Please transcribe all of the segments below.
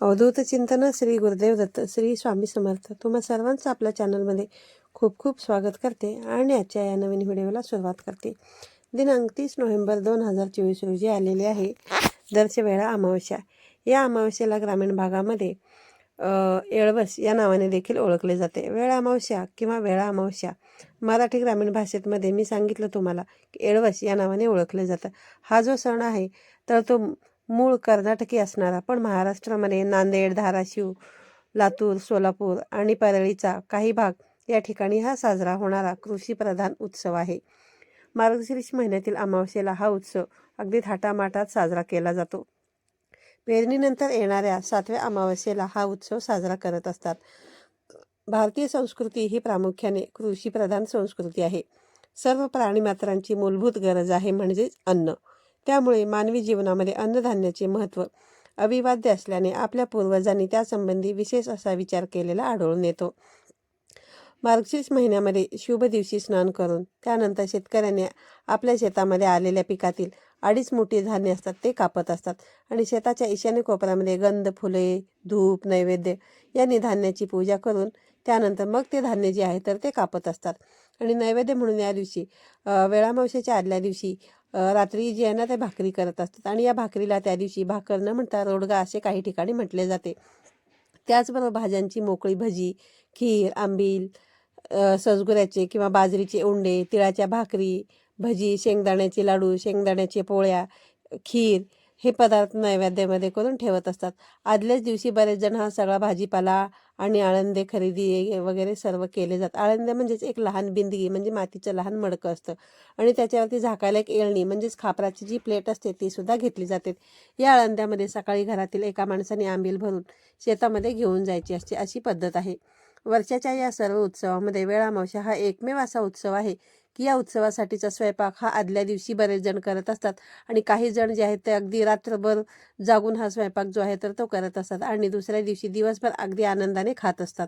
अवधूत चिंतन श्री गुरुदेव दत्त श्री स्वामी समर्थ. तुम्हा सर्वांचं आपल्या चॅनलमध्ये खूप खूप स्वागत करते आणि आजच्या या नवीन व्हिडिओला सुरुवात करते. दिनांक तीस नोव्हेंबर दोन हजार चोवीस रोजी आलेले आहे दर्शवेळा अमावस्या. या अमावस्येला ग्रामीण भागामध्ये येळवस या नावाने देखील ओळखले जाते. वेळा अमावस्या किंवा वेळा अमावस्या. मराठी ग्रामीण भाषेमध्ये मी सांगितलं तुम्हाला की येळवस या नावाने ओळखले जातं. हा जो सण आहे तर तो मूळ कर्नाटकी असणारा पण महाराष्ट्रामध्ये नांदेड धाराशिव लातूर सोलापूर आणि परळीचा काही भाग या ठिकाणी हा साजरा होणारा कृषीप्रधान उत्सव आहे. मार्गशीर्ष महिन्यातील अमावस्येला हा उत्सव अगदी थाटामाटात साजरा केला जातो. पेरणीनंतर येणाऱ्या सातव्या अमावस्येला हा उत्सव साजरा करत असतात. भारतीय संस्कृती ही प्रामुख्याने कृषीप्रधान संस्कृती आहे. सर्व प्राणीमात्रांची मूलभूत गरज आहे म्हणजेच अन्न. त्यामुळे मानवी जीवनामध्ये अन्नधान्याचे महत्त्व अविवाद्य असल्याने आपल्या पूर्वजांनी त्यासंबंधी विशेष असा विचार केलेला आढळून येतो. मार्गशीर्ष महिन्यामध्ये शुभ दिवशी स्नान करून त्यानंतर शेतकऱ्याने आपल्या शेतामध्ये आलेल्या पिकातील अडीच मोठी धान्य असतात ते कापत असतात आणि शेताच्या ईशान्य कोपऱ्यामध्ये गंध फुले धूप नैवेद्य यांनी धान्याची पूजा करून त्यानंतर मग ते धान्य जे आहे तर ते कापत असतात. आणि नैवेद्य म्हणून या दिवशी वेळामावशाच्या वेळामावशीच्या आदल्या दिवशी रात्री जे आहे ना ते भाकरी करत असतात. आणि या भाकरीला त्या दिवशी भाकर न म्हणता रोडगा असे काही ठिकाणी म्हटले जाते. त्याचबरोबर भाज्यांची मोकळी भजी खीर आंबील सजगुऱ्याचे किंवा बाजरीचे उंडे तिळाच्या भाकरी भजी शेंगदाण्याचे लाडू शेंगदाण्याचे पोळ्या खीर हे पदार्थ नैवेद्यामध्ये करून ठेवत असतात. आदल्याच दिवशी बरेच जण हा सगळा भाजीपाला आणि आळंदे खरेदी वगैरे सर्व केले जातात. आळंदे म्हणजेच एक लहान बिंदगी म्हणजे मातीचं लहान मडकं असतं. आणि त्याच्यावरती झाकायला एक येळणी म्हणजेच खापराची जी प्लेट असते ती सुद्धा घेतली जाते. या आळंद्यामध्ये सकाळी घरातील एका माणसाने आंबील भरून शेतामध्ये घेऊन जायची असते अशी पद्धत आहे. वर्षाच्या या सर्व उत्सवामध्ये वेळामावशा हा एकमेव असा उत्सव आहे या उत्सवासाठीचा स्वयंपाक हा आदल्या दिवशी बरेच जण करत असतात. आणि काही जण जे आहेत ते अगदी रात्रभर जागून हा स्वयंपाक जो आहे तर तो करत असतात आणि दुसऱ्या दिवशी दिवसभर अगदी आनंदाने खात असतात.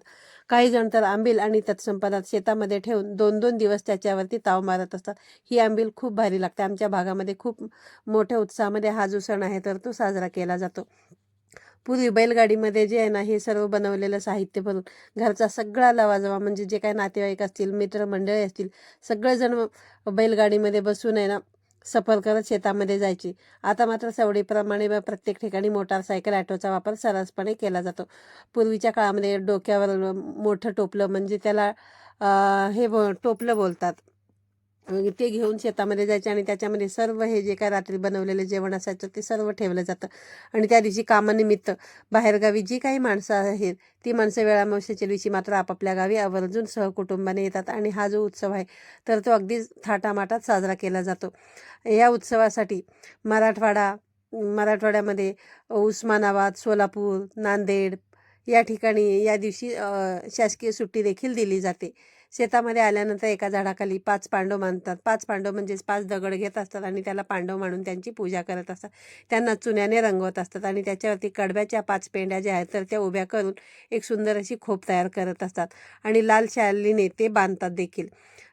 काही जण तर आंबील आणि तत्संपदात शेतामध्ये ठेवून दोन दोन दिवस त्याच्यावरती ताव मारत असतात. ही आंबील खूप भारी लागते. आमच्या भागामध्ये खूप मोठ्या उत्साहामध्ये हा जो सण आहे तर तो साजरा केला जातो. पूर्वी बैलगाडीमध्ये जे आहे ना हे सर्व बनवलेलं साहित्य भरून घरचा सगळा लवाजवा म्हणजे जे काही नातेवाईक असतील मित्रमंडळी असतील सगळेजण बैलगाडीमध्ये बसून आहे ना सफर करत शेतामध्ये जायची. आता मात्र सवडीप्रमाणे प्रत्येक ठिकाणी मोटारसायकल ॲटोचा वापर सरसपणे केला जातो. पूर्वीच्या काळामध्ये डोक्यावर मोठं टोपलं म्हणजे त्याला हे बो टोपलं बोलतात. ते घेऊन शेतामध्ये जायचे आणि त्याच्यामध्ये सर्व हे जे काय रात्री बनवलेलं जेवण असायचं ते सर्व ठेवलं जातं. आणि त्या दिवशी कामानिमित्त बाहेरगावी जी काही माणसं आहेत ती माणसं वेळामावशीच्या दिवशी मात्र आपापल्या गावी आवर्जून सहकुटुंबाने येतात आणि हा जो उत्सव आहे तर तो अगदी थाटामाटात साजरा केला जातो. या उत्सवासाठी मराठवाडा मराठवाड्यामध्ये उस्मानाबाद सोलापूर नांदेड या ठिकाणी या दिवशी शासकीय सुट्टी देखील दिली जाते. शेतामध्ये आल्यानंतर एका झाडाखाली पाच पांडव मानतात. पाच पांडव म्हणजेच पाच दगड घेत असतात आणि त्याला पांडव मानून त्यांची पूजा करत असतात. त्यांना चुन्याने रंगवत असतात आणि त्याच्यावरती कडब्याच्या पाच पेंड्या ज्या आहेत तर त्या उभ्या करून एक सुंदर अशी खोप तयार करत असतात आणि लाल शालीने ते बांधतात देखील.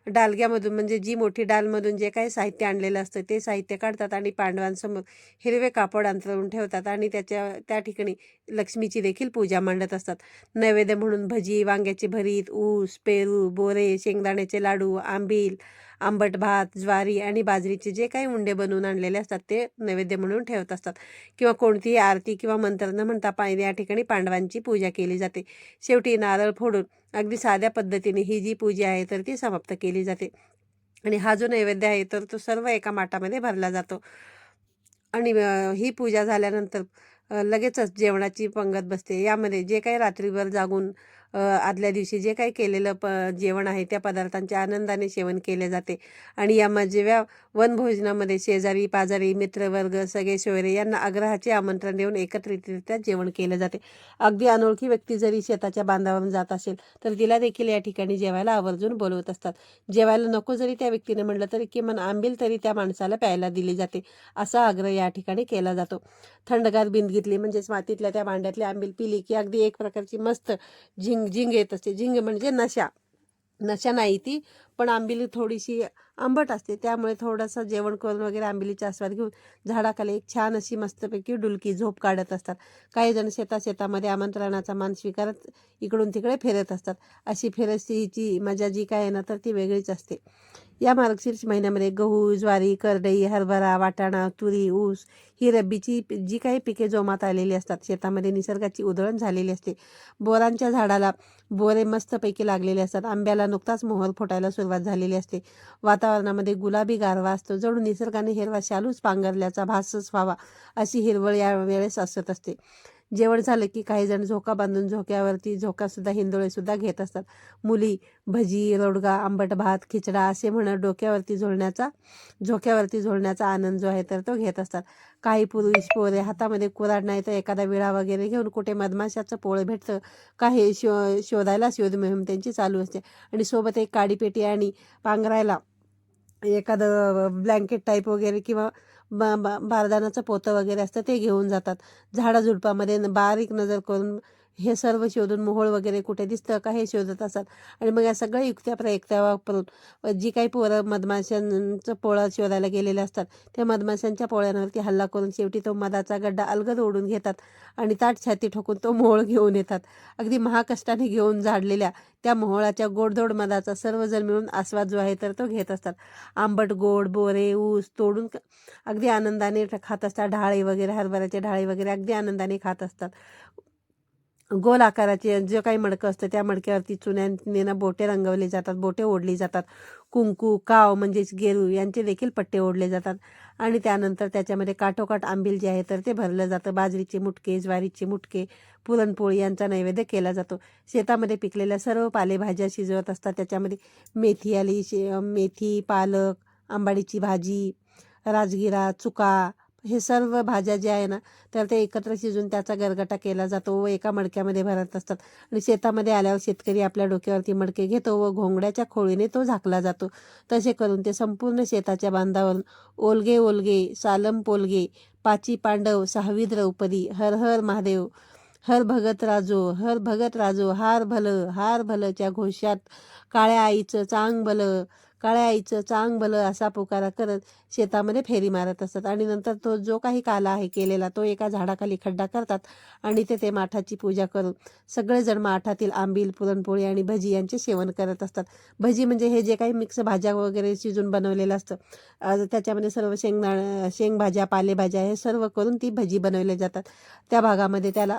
डालग्यामधून म्हणजे जी मोठी डालमधून जे काही साहित्य आणलेलं असतं ते साहित्य काढतात आणि पांडवांसमोर हिरवे कापड अंतरून ठेवतात आणि त्याच्या त्या ठिकाणी लक्ष्मीची देखील पूजा मांडत असतात. नैवेद्य म्हणून भजी वांग्याची भरीत ऊस पेरू बोरे शेंगदाण्याचे लाडू आंबील आंबट भात ज्वारी आणि बाजरीचे जे काही उंडे बनवून आणलेले असतात ते नैवेद्य म्हणून ठेवत असतात. किंवा कोणतीही आरती किंवा मंत्र न म्हणता पा या ठिकाणी पांडवांची पूजा केली जाते. शेवटी नारळ फोडून अगदी साध्या पद्धतीने ही जी पूजा आहे तर ती समाप्त केली जाते. आणि हा जो नैवेद्य आहे तर तो सर्व एका माटामध्ये भरला जातो. आणि ही पूजा झाल्यानंतर लगेचच जेवणाची पंगत बसते. यामध्ये जे काही रात्रीभर जागून आदल्या दिवशी जे काही केलेलं प जेवण आहे त्या पदार्थांचे आनंदाने सेवन केले जाते. आणि या मजेव्या वनभोजनामध्ये शेजारी पाजारी मित्रवर्ग सगळे सोयरे यांना आग्रहाचे आमंत्रण देऊन एकत्रितरित्या जेवण केले जाते. अगदी अनोळखी व्यक्ती जरी शेताच्या बांधावरून जात असेल तर तिला देखील या ठिकाणी जेवायला आवर्जून बोलवत असतात. जेवायला नको जरी त्या व्यक्तीने म्हटलं तरी किमान आंबील तरी त्या माणसाला प्यायला दिली जाते असा आग्रह या ठिकाणी केला जातो. थंडगार बिंदगीतली म्हणजेच मातीतल्या त्या भांड्यातली आंबील पिली की अगदी एक प्रकारची मस्त झिंग झिंग येत असते. झिंग म्हणजे नशा. नशा नाही ती पण आंबिली थोडीशी आंबट असते. त्यामुळे थोडंसं जेवण करून वगैरे आंबिलीचा आस्वाद घेऊन झाडाखाली एक छान अशी मस्तपैकी डुलकी झोप काढत असतात. काही जण शेता शेतामध्ये आमंत्रणाचा मान स्वीकारत इकडून तिकडे फिरत असतात. अशी फिरस्तीची मजा जी काय आहे ना तर ती वेगळीच असते. या मार्गशीर्ष महिन्यामध्ये गहू ज्वारी करडई हरभरा वाटाणा तुरी ऊस ही रब्बीची जी काही पिके जोमात आलेली असतात शेतामध्ये निसर्गाची उधळण झालेली असते. बोरांच्या झाडाला बोरे मस्तपैकी लागलेले असतात. आंब्याला नुकताच मोहर फुटायला सुरुवात झालेली असते. वातावरणामध्ये गुलाबी गारवा असतो जणू निसर्गाने हिरवा शालूच पांघरल्याचा भासच व्हावा अशी हिरवळ या वेळेस असत असते. जेवण झालं की काही जण झोका बांधून झोक्यावरती झोकासुद्धा हिंदोळेसुद्धा घेत असतात. मुली भजी रोडगा आंबट भात खिचडा असे म्हणत डोक्यावरती झोलण्याचा झोक्यावरती झोलण्याचा आनंद जो आहे तर तो घेत असतात. काही पुरुष पोरे हातामध्ये कुऱ्हाड नाही तर एखादा विळा वगैरे घेऊन कुठे मधमाशाचं पोळं भेटतं काही शो शोधायला शोध मोहीम त्यांची चालू असते. आणि सोबत एक काडीपेटी आणि पांघरायला एखादं ब्लँकेट टाईप वगैरे किंवा बा बारदानाचं पोतं वगैरे असतं ते घेऊन जातात. झाडाझुडपामध्ये बारीक नजर करून हे सर्व शोधून मोहोळ वगैरे कुठे दिसतं का हे शोधत असतात? आणि मग या सगळ्या युक्त्या प्रयुक्त्या वापरून जी काही पोरं मधमाशांचं पोळं शोधायला गेलेले असतात त्या मधमाशांच्या पोळ्यांवरती हल्ला करून शेवटी तो मधाचा गड्डा अलगद ओढून घेतात आणि ताट छाती ठोकून तो मोहोळ घेऊन येतात. अगदी महाकष्टाने घेऊन झाडलेल्या त्या मोहोळाच्या गोडधोड मधाचा सर्वजण मिळून आस्वाद जो आहे तर तो घेत असतात. आंबट गोड बोरे ऊस तोडून अगदी आनंदाने खात असतात. ढाळे वगैरे हरभऱ्याचे ढाळे वगैरे अगदी आनंदाने खात असतात. गोल आकाराचे जे काही मडकं असतं त्या मडक्यावरती चुन्याने ना बोटे रंगवले जातात बोटे ओढली जातात. कुंकू काव म्हणजेच गेरू यांचे देखील पट्टे ओढले जातात. आणि त्यानंतर त्याच्यामध्ये काठोकाठ आंबील जे आहे तर ते भरलं जातं. बाजरीचे मुटके ज्वारीचे मुटके पुरणपोळी यांचा नैवेद्य केला जातो. शेतामध्ये पिकलेल्या सर्व पालेभाज्या शिजवत असतात. त्याच्यामध्ये मेथी आली शे मेथी पालक आंबाडीची भाजी राजगिरा चुका हे सर्व भाज्या ज्या आहे ना तर ते एकत्र शिजून त्याचा गरगटा केला जातो. व एका मडक्यामध्ये भरत असतात. आणि शेतामध्ये आल्यावर शेतकरी आपल्या डोक्यावरती मडके घेतो व घोंगड्याच्या खोळीने तो झाकला जातो. तसे करून ते संपूर्ण शेताच्या बांधावरून ओलगे ओलगे सालम पोलगे पाची पांडव सहावी द्रौपदी हर हर महादेव हर भगत राजो हर भगत राजो हार भलं हार भलंच्या घोषात काळ्या आईचं चांग भलं काळ्या आईचं चांग भलं असा पुकारा करत शेतामध्ये फेरी मारत असतात. आणि नंतर तो जो काही काला आहे केलेला तो एका झाडाखाली खड्डा करतात आणि ते ते माठाची पूजा करून सगळेजण माठातील आंबील पुरणपोळी आणि भजी यांचे सेवन करत असतात. भजी म्हणजे हे जे काही मिक्स भाज्या वगैरे शिजून बनवलेलं असतं त्याच्यामध्ये सर्व शेंगदाणा शेंगभाज्या पालेभाज्या हे सर्व करून ती भजी बनवले जातात. त्या भागामध्ये त्याला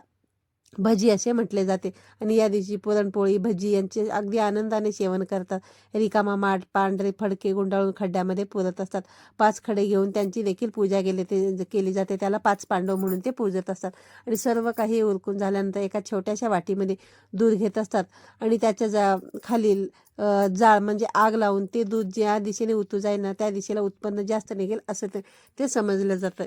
भजी असे म्हटले जाते. आणि या दिवशी पुरणपोळी भजी यांचे अगदी आनंदाने सेवन करतात. रिकामा माठ पांढरे फडके गुंडाळून खड्ड्यामध्ये पुरत असतात. पाच खडे घेऊन त्यांची देखील पूजा केली ते केली जाते. त्याला पाच पांडव म्हणून ते पूजत असतात. आणि सर्व काही उरकून झाल्यानंतर एका छोट्याशा वाटीमध्ये दूध घेत असतात. आणि त्याच्या जा खालील जाळ म्हणजे आग लावून ते दूध ज्या दिशेने उतू जाईल ना त्या दिशेला उत्पन्न जास्त निघेल असं ते समजलं जातं.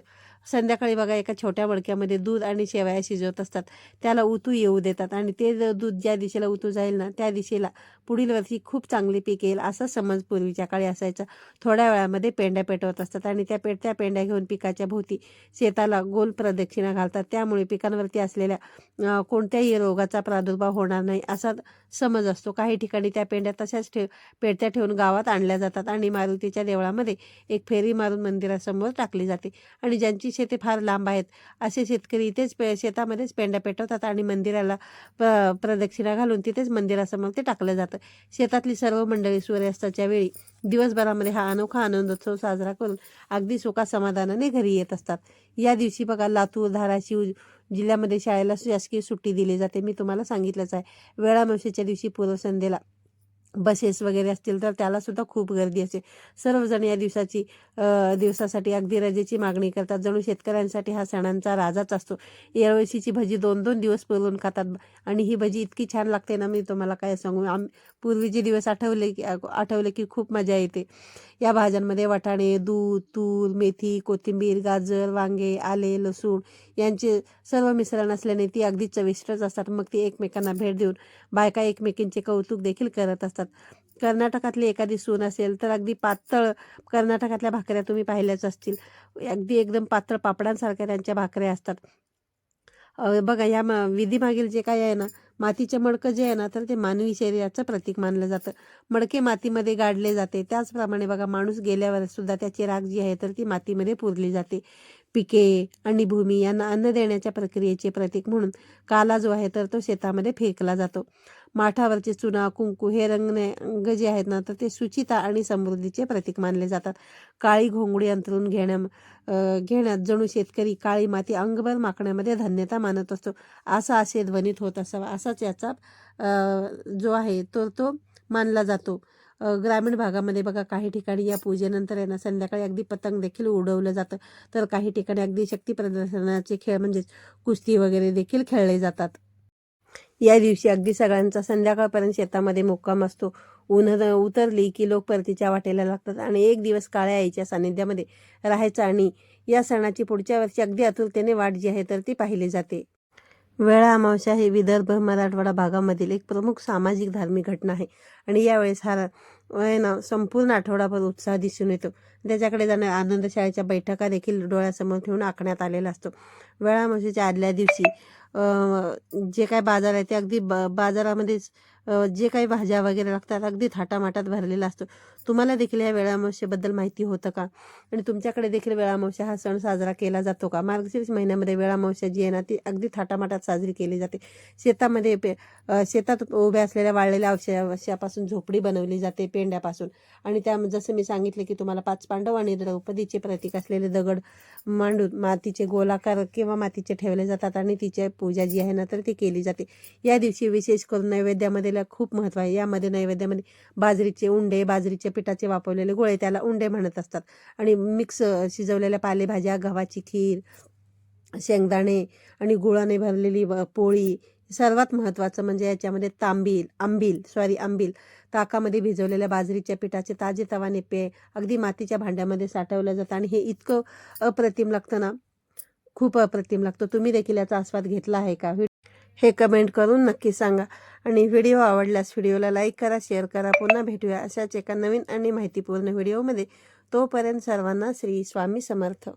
संध्याकाळी बघा एका छोट्या मडक्यामध्ये दूध आणि शेवया शिजवत असतात. त्याला उतू येऊ देतात आणि ते जर दूध ज्या दिशेला उतू जाईल ना त्या दिशेला पुढील वर्षी खूप चांगले पीक येईल असा समज पूर्वीच्या काळी असायचा. थोड्या वेळामध्ये पेंड्या पेटवत असतात आणि त्या पेटत्या पेंड्या घेऊन पिकाच्या भोवती शेताला गोल प्रदक्षिणा घालतात. त्यामुळे पिकांवरती असलेल्या कोणत्याही रोगाचा प्रादुर्भाव होणार नाही असा समज असतो. काही ठिकाणी त्या पेंड्या तशाच ठेव पेटत्या ठेवून गावात आणल्या जातात आणि मारुतीच्या देवळामध्ये एक फेरी मारून मंदिरासमोर टाकली जाते. आणि ज्यांची शेते फार लांब आहेत. असे शेतकरी इथेच पे शेतामध्येच पेंड्या पेटवतात आणि मंदिराला प्र प्रदक्षिणा घालून तिथेच मंदिरासमोर ते टाकलं जातं. शेतातली सर्व मंडळी सूर्यास्ताच्या वेळी दिवसभरामध्ये हा अनोखा आनंदोत्सव साजरा करून अगदी सुखासमाधानाने घरी येत असतात. या दिवशी बघा लातूर धाराशिव जिल्ह्यामध्ये शाळेला शासकीय सुट्टी दिली जाते. मी तुम्हाला सांगितलंच आहे. वेळामावशीच्या दिवशी पूर्वसंध्येला बसेस वगैरे असतील तर त्याला सुद्धा खूप गर्दी असते. सर्वजण या दिवसाची दिवसासाठी अगदी रजेची मागणी करतात. जणू शेतकऱ्यांसाठी हा सणांचा राजाच असतो. येळवशीची भजी दोन दोन दिवस पुरवून खातात. आणि ही भजी इतकी छान लागते ना मी तुम्हाला काय सांगू? आम पूर्वीचे दिवस आठवले की आठवले की खूप मजा येते. या भाज्यांमध्ये वाटाणे दूध तूर मेथी कोथिंबीर गाजर वांगे आले लसूण यांचे सर्व मिश्रण असल्याने ती अगदी चविष्टच असतात. मग ती एकमेकांना भेट देऊन बायका एकमेकींचे कौतुक देखील करत असतात. कर्नाटकातली एखादी सून असेल तर अगदी पातळ कर्नाटकातल्या भाकऱ्या तुम्ही पाहिल्याच असतील. अगदी एकदम पातळ पापडांसारख्या त्यांच्या भाकऱ्या असतात. बघा या म विधीमागील जे काय आहे ना मातीचे मडकं जे आहे ना तर ते मानवी शरीराचं प्रतीक मानलं जातं. मडके मातीमध्ये गाडले जाते. त्याचप्रमाणे बघा माणूस गेल्यावर सुद्धा त्याची राख जी आहे तर ती मातीमध्ये पुरली जाते. पिके आणि भूमी यांना अन्न देण्याच्या प्रक्रियेचे प्रतीक म्हणून काला जो आहे तर तो शेतामध्ये फेकला जातो. माठावरचे चुना कुंकू हे रंगने अंग जे आहेत ना तर ते सुचिता आणि समृद्धीचे प्रतीक मानले जातात. काळी घोंगडी अंतरून घेण्या घेण्यात जणू शेतकरी काळी माती अंगभर माकण्यामध्ये धन्यता मानत असतो. असा असे ध्वनित होत असावा. असाच याचा जो आहे तो तो मानला जातो. ग्रामीण भागामध्ये बघा काही ठिकाणी या पूजेनंतर यांना संध्याकाळी अगदी पतंग देखील उडवलं जातं. तर काही ठिकाणी अगदी शक्ती प्रदर्शनाचे खेळ म्हणजेच कुस्ती वगैरे देखील खेळले जातात. या दिवशी अगदी सगळ्यांचा संध्याकाळपर्यंत शेतामध्ये मुक्काम असतो. ऊन उतरली की लोक परतीच्या वाटेला लागतात आणि एक दिवस काळ्या आईच्या सानिध्यामध्ये राहायचं आणि या सणाची पुढच्या वर्षी अगदी आतुरतेने वाट जी आहे तर ती पाहिली जाते. वेळा अमावस्या ही विदर्भ मराठवाडा भागामधील एक प्रमुख सामाजिक धार्मिक घटना आहे. आणि यावेळेस हा ना संपूर्ण आठवडाभर उत्साह दिसून येतो. त्याच्याकडे जाणाऱ्या आनंद शाळेच्या बैठका देखील डोळ्यासमोर ठेवून आखण्यात आलेला असतो. वेळा अमावस्याच्या आदल्या दिवशी जे काय बाजार आहे ते अगदी ब बाजारामध्येच जे काही भाज्या वगैरे लागतात अगदी थाटामाटात भरलेला असतो. तुम्हाला देखील या वेळामावशेबद्दल माहिती होतं का? आणि तुमच्याकडे देखील वेळामावशा हा सण साजरा केला जातो का? मार्गशीर्ष महिन्यामध्ये वेळामावशा जी आहे ना ती अगदी थाटामाटात साजरी केली जाते. शेतामध्ये पे शेतात उभ्या असलेल्या वाळलेल्या अवशयापासून झोपडी बनवली जाते पेंड्यापासून. आणि त्या जसं मी सांगितले की तुम्हाला पाच पांडव आणि द्रौपदीचे प्रतीक असलेले दगड मांडून मातीचे गोलाकार किंवा मातीचे ठेवले जातात आणि तिची पूजा जी आहे ना तर ती केली जाते. या दिवशी विशेष करून नैवेद्यामध्ये नैवेद्याला खूप महत्त्व आहे. यामध्ये नैवेद्यामध्ये म्हणजे बाजरीचे उंडे बाजरीच्या पिठाचे वापरलेले गोळे त्याला उंडे म्हणत असतात. आणि मिक्स शिजवलेल्या पालेभाज्या गव्हाची खीर शेंगदाणे आणि गुळाने भरलेली व- पोळी सर्वात महत्त्वाचं म्हणजे याच्यामध्ये तांबील आंबील सॉरी आंबील. ताकामध्ये भिजवलेल्या बाजरीच्या पिठाचे ताजे तवाने पेय अगदी मातीच्या भांड्यामध्ये साठवलं जातं. आणि हे इतकं अप्रतिम लागतं ना खूप अप्रतिम लागतं. तुम्ही देखील याचा आस्वाद घेतला आहे का? हे कमेंट करून नक्की सांगा. आणि व्हिडिओ आवडल्यास व्हिडिओला लाईक करा शेअर करा. पुन्हा भेटूया अशाच एका नवीन आणि माहितीपूर्ण व्हिडिओमध्ये. तोपर्यंत सर्वांना श्री स्वामी समर्थ.